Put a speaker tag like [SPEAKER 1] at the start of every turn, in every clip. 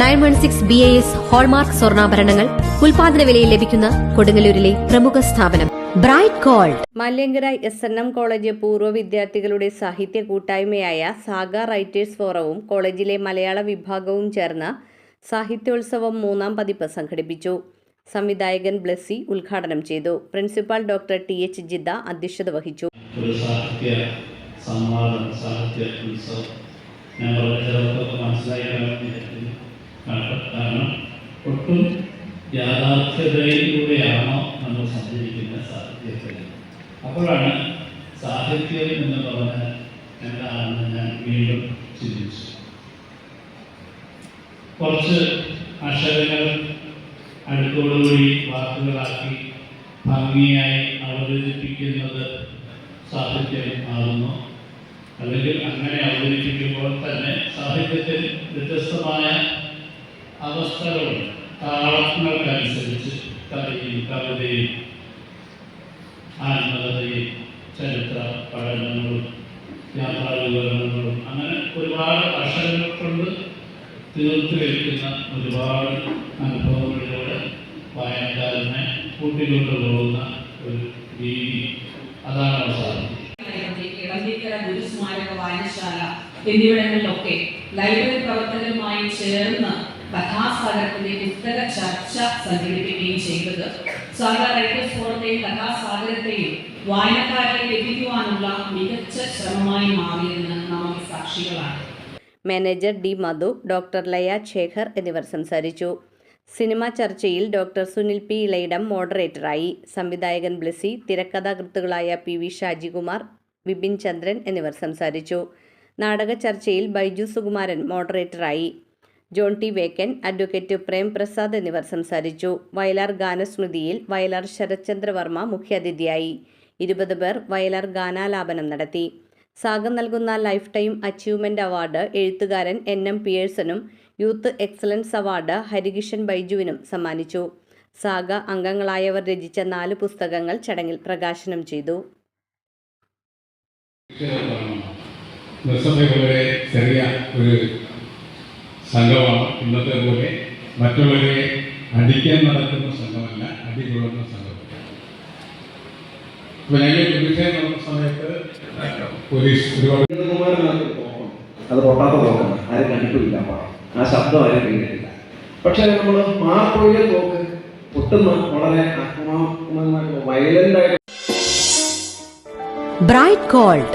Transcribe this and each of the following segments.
[SPEAKER 1] Nine one six B A S hallmark സ്വർണാഭരണങ്ങൾ ഉൽപാദന വിലയിൽ ലഭിക്കുന്ന കൊടുങ്ങല്ലൂരിലെ പ്രമുഖ സ്ഥാപനം. Bright gold.
[SPEAKER 2] Malyankara S N M college പൂർവ വിദ്യാർത്ഥികളുടെ സാഹിത്യ കൂട്ടായ്മയായ സാഗ റൈറ്റേഴ്സ് ഫോറവും കോളേജിലെ മലയാള വിഭാഗവും ചേർന്ന് സാഹിത്യോത്സവം മൂന്നാം പതിപ്പ് സംഘടിപ്പിച്ചു. സംവിധായകൻ ബ്ലസ്സി ഉദ്ഘാടനം ചെയ്തു. Principal doctor T H Jidda അധ്യക്ഷത വഹിച്ചു.
[SPEAKER 3] സാഹിത്യ സംവാദം സാഹിത്യ ഉത്സവം. കാരണം ഒട്ടും യാഥാർത്ഥ്യതയിലൂടെയാണോ നമ്മൾ സഞ്ചരിക്കുന്ന സാഹിത്യത്തിൽ അപ്പോഴാണ് സാഹിത്യം എന്ന് പറഞ്ഞാൽ എന്താണെന്ന് ഞാൻ വീണ്ടും ചിന്തിച്ചു. കുറച്ച് അക്ഷരങ്ങൾ അടുത്തോടുകൂടി വാക്കുകളാക്കി ഭംഗിയായി അവതരിപ്പിക്കുന്നത് സാഹിത്യം ആകുന്നു അല്ലെങ്കിൽ അങ്ങനെ അവതരിപ്പിക്കുമ്പോൾ തന്നെ സാഹിത്യത്തിൽ വ്യത്യസ്തമായ അവസ്ഥകളുണ്ട് താളങ്ങൾക്കനുസരിച്ച് കഥയും കവിതയും ആത്മകഥയും ചരിത്ര പഠനങ്ങളും യാത്രാ വിവരണങ്ങളും അങ്ങനെ ഒരുപാട് അക്ഷരങ്ങൾ കൊണ്ട് തീർത്തു വയ്ക്കുന്ന ഒരുപാട് അനുഭവങ്ങളിലൂടെ വായനക്കാരനെ കൂട്ടിക്കൊണ്ടു പോകുന്ന ഒരു രീതി അതാണ് അവസാനം.
[SPEAKER 4] ഗുരുസ്മാരക വായനശാല എന്നിവിടങ്ങളിലൊക്കെ ലൈബ്രറി പ്രവർത്തകരുമായി ചേർന്ന് കഥാസാഗരത്തിന്റെ പുസ്തക ചർച്ച സംഘടിപ്പിക്കുകയും ചെയ്തത്. സാഗർ റൈറ്റേഴ്സ് ഫോറത്തെയും കഥാസാഗരത്തെയും വായനക്കാരിലേക്ക് എത്തിക്കുവാനുള്ള മികച്ച ശ്രമമായി മാറിയെന്ന് നമുക്ക് സാക്ഷികളാണ്.
[SPEAKER 2] Manager D Madhu doctor Laya Sekhar എന്നിവർ സംസാരിച്ചു. സിനിമ ചർച്ചയിൽ ഡോക്ടർ സുനിൽ പി ഇളയിടം മോഡറേറ്ററായി. സംവിധായകൻ ബ്ലസി തിരക്കഥാകൃത്തുകളായ പി വി ഷാജികുമാർ വിപിൻ ചന്ദ്രൻ എന്നിവർ സംസാരിച്ചു. നാടക ചർച്ചയിൽ Baiju Sukumaran മോഡറേറ്ററായി. John T Vekkan advocate Prem Prasad എന്നിവർ സംസാരിച്ചു. വയലാർ ഗാനസ്മൃതിയിൽ വയലാർ ശരത്ചന്ദ്രവർമ്മ മുഖ്യാതിഥിയായി. ഇരുപത് പേർ വയലാർ ഗാനാലാപനം നടത്തി. സാഗം നൽകുന്ന ലൈഫ് ടൈം അച്ചീവ്മെന്റ് അവാർഡ് എഴുത്തുകാരൻ എൻ എം പിയേഴ്സനും യൂത്ത് എക്സലൻസ് അവാർഡ് ഹരികിഷൻ ബൈജുവിനും സമ്മാനിച്ചു. സാഗ അംഗങ്ങളായവർ രചിച്ച നാല് പുസ്തകങ്ങൾ ചടങ്ങിൽ പ്രകാശനം ചെയ്തു.
[SPEAKER 5] ചെറിയ ഒരു സംഘമാണ്. ഇന്നത്തെ പോലെ മറ്റുള്ളവരെ അടിക്കാൻ നടക്കുന്ന സംഘമല്ല അടികൊള്ളുന്ന സംഘം അപ്പൊ ഞങ്ങൾ പ്രതിഷേധം നടന്ന സമയത്ത് പോലീസ് ഒരുപാട്
[SPEAKER 6] കുമാരനകത്ത് തോക്കണം അത് പൊട്ടാത്ത ആരും കണ്ടിട്ടില്ല ആ ശബ്ദം ആരും കേട്ടിട്ടില്ല. പക്ഷെ നമ്മൾ മാർപ്പൊഴിയെ തോക്ക് പൊട്ടുന്ന വളരെ വയലന്റ് ആയിട്ട്
[SPEAKER 1] bright gold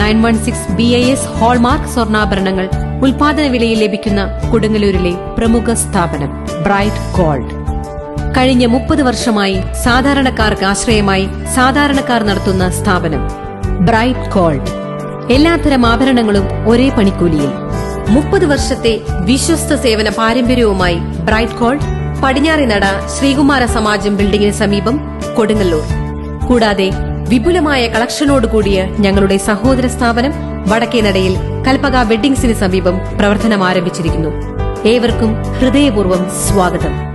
[SPEAKER 1] Nine one six B I S hallmark സ്വർണാഭരണങ്ങൾ ഉൽപാദന വിലയിൽ ലഭിക്കുന്ന കൊടുങ്ങല്ലൂരിലെ പ്രമുഖ സ്ഥാപനം ബ്രൈറ്റ് ഗോൾഡ്. കഴിഞ്ഞ മുപ്പത് വർഷമായി സാധാരണക്കാർക്ക് ആശ്രയമായി സാധാരണക്കാർ നടത്തുന്ന സ്ഥാപനം ബ്രൈറ്റ് ഗോൾഡ്. എല്ലാത്തരം ആഭരണങ്ങളും ഒരേ പണിക്കൂലിയിൽ. മുപ്പത് വർഷത്തെ വിശ്വസ്ത സേവന പാരമ്പര്യവുമായി ബ്രൈറ്റ് ഗോൾഡ് പടിഞ്ഞാറിനട ശ്രീകുമാര സമാജം ബിൽഡിംഗിന് സമീപം കൊടുങ്ങല്ലൂർ. കൂടാതെ വിപുലമായ കളക്ഷനോട് കൂടിയ ഞങ്ങളുടെ സഹോദര സ്ഥാപനം വടക്കേനടയിൽ കൽപ്പക വെഡിംഗ്സിന് സമീപം പ്രവർത്തനം ആരംഭിച്ചിരിക്കുന്നു ഏവർക്കും ഹൃദയപൂർവം സ്വാഗതം.